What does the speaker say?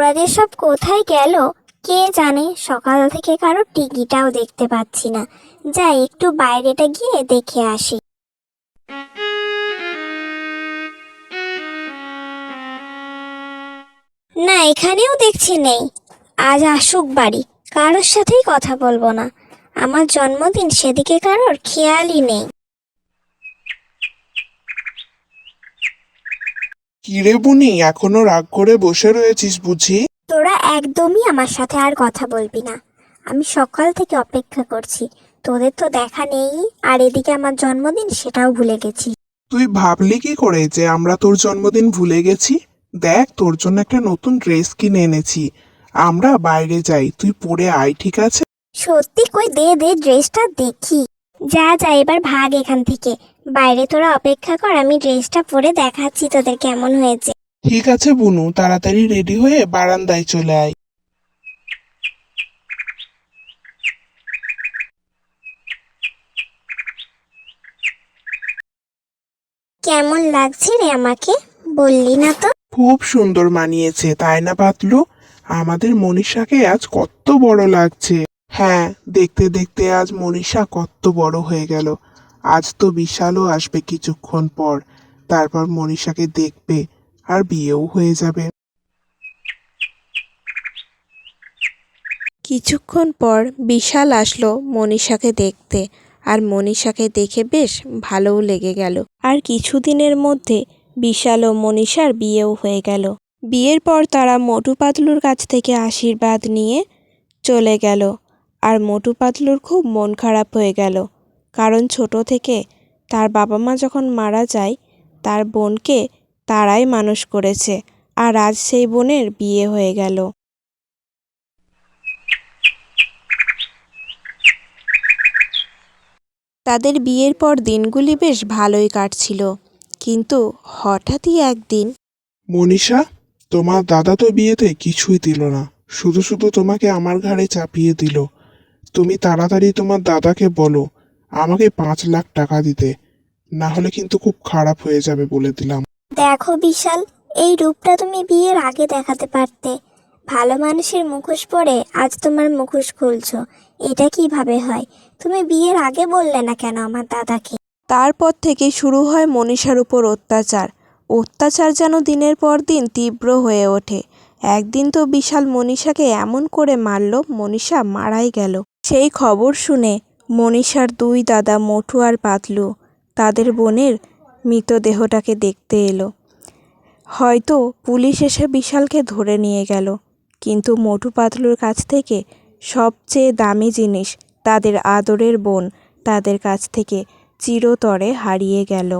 ওরা যে সব কোথায় গেল, কে জানে? সকাল থেকে কারও টিকিটাও দেখতে পাচ্ছি না। যাই, একটু বাইরেটা গিয়ে দেখে আসি। না, এখানেও দেখছি নেই। আজ আসুক বাড়ি, কারোর সাথেই কথা বলব না। আমার জন্মদিন, সেদিকে কারোর খেয়ালই নেই। কিরে বুনি এখনও রাগ করে বসে রয়েছিস বুঝি? তোরা একদমই আমার সাথে আর কথা বলবি না। আমি সকাল থেকে অপেক্ষা করছি। তোদের তো দেখা নেই আর এদিকে আমার জন্মদিন সেটাও ভুলে গেছি। তুই ভাবলি কি করে যে আমরা তোর জন্মদিন ভুলে গেছি? দেখ তোর জন্য একটা নতুন ড্রেস কিনে এনেছি। আমরা বাইরে যাই তুই পরে আয় ঠিক আছে? সত্যি কই দে দে ড্রেসটা দেখি। যা যা এবার ভাগ এখান থেকে। বাইরে তোরা অপেক্ষা কর আমি ড্রেসটা পরে দেখাচ্ছি তোদের কেমন হয়েছে। ঠিক আছে বুনু তাড়াতাড়ি রেডি হয়ে বারান্দায় চলে আয়। কেমন লাগছে রে আমাকে? বললি না তো। খুব সুন্দর মানিয়েছে তাই না পাতলু? আমাদের মনীষাকে আজ কত বড় লাগছে। হ্যাঁ দেখতে দেখতে আজ মনীষা কত বড় হয়ে গেল। আজ তো বিশালও আসবে কিছুক্ষণ পর। তারপর মনীষাকে দেখবে আর বিয়েও হয়ে যাবে। কিছুক্ষণ পর বিশাল আসলো মনীষাকে দেখতে। আর মনীষাকে দেখে বেশ ভালোও লেগে গেল। আর কিছুদিনের মধ্যে বিশাল ও মনীষার বিয়েও হয়ে গেল। বিয়ের পর তারা মোটু পাতলুর কাছ থেকে আশীর্বাদ নিয়ে চলে গেল। আর মোটু পাতলুর খুব মন খারাপ হয়ে গেল। কারণ ছোট থেকে তার বাবা মা যখন মারা যায়, তার বোনকে তারাই মানুষ করেছে আর আজ সেই বোনের বিয়ে হয়ে গেল। তাদের বিয়ের পর দিনগুলি বেশ ভালোই কাটছিল। কিন্তু হঠাৎই একদিন মনীষা, তোমার দাদা তো বিয়েতে কিছুই দিল না। শুধু শুধু তোমাকে আমার ঘাড়ে চাপিয়ে দিল। তুমি তাড়াতাড়ি তোমার দাদাকে বলো। আমাকে পাঁচ লাখ টাকা দিতে। না হলে কিন্তু খুব খারাপ হয়ে যাবে বলে দিলাম। দেখো বিশাল এই রূপটা তুমি বিয়ের আগে দেখাতে পারতে। ভালো মানুষের মুখোশ পরে আজ তোমার মুখোশ খুলছো। এটা কীভাবে হয়? তুমি বিয়ের আগে বললে না কেন আমার দাদাকে? তারপর থেকে শুরু হয় মনীষার উপর অত্যাচার। অত্যাচার যেন দিনের পর দিন তীব্র হয়ে ওঠে। একদিন তো বিশাল মনীষাকে এমন করে মারল মনীষা মারাই গেল। সেই খবর শুনে মনীষার দুই দাদা মোটু আর পাতলু তাদের বোনের মৃতদেহটাকে দেখতে এলো। হয়তো পুলিশ এসে বিশালকে ধরে নিয়ে গেল, কিন্তু মোটু পাতলুর কাছ থেকে সবচেয়ে দামি জিনিস তাদের আদরের বোন তাদের কাছ থেকে চিরতরে হারিয়ে গেল।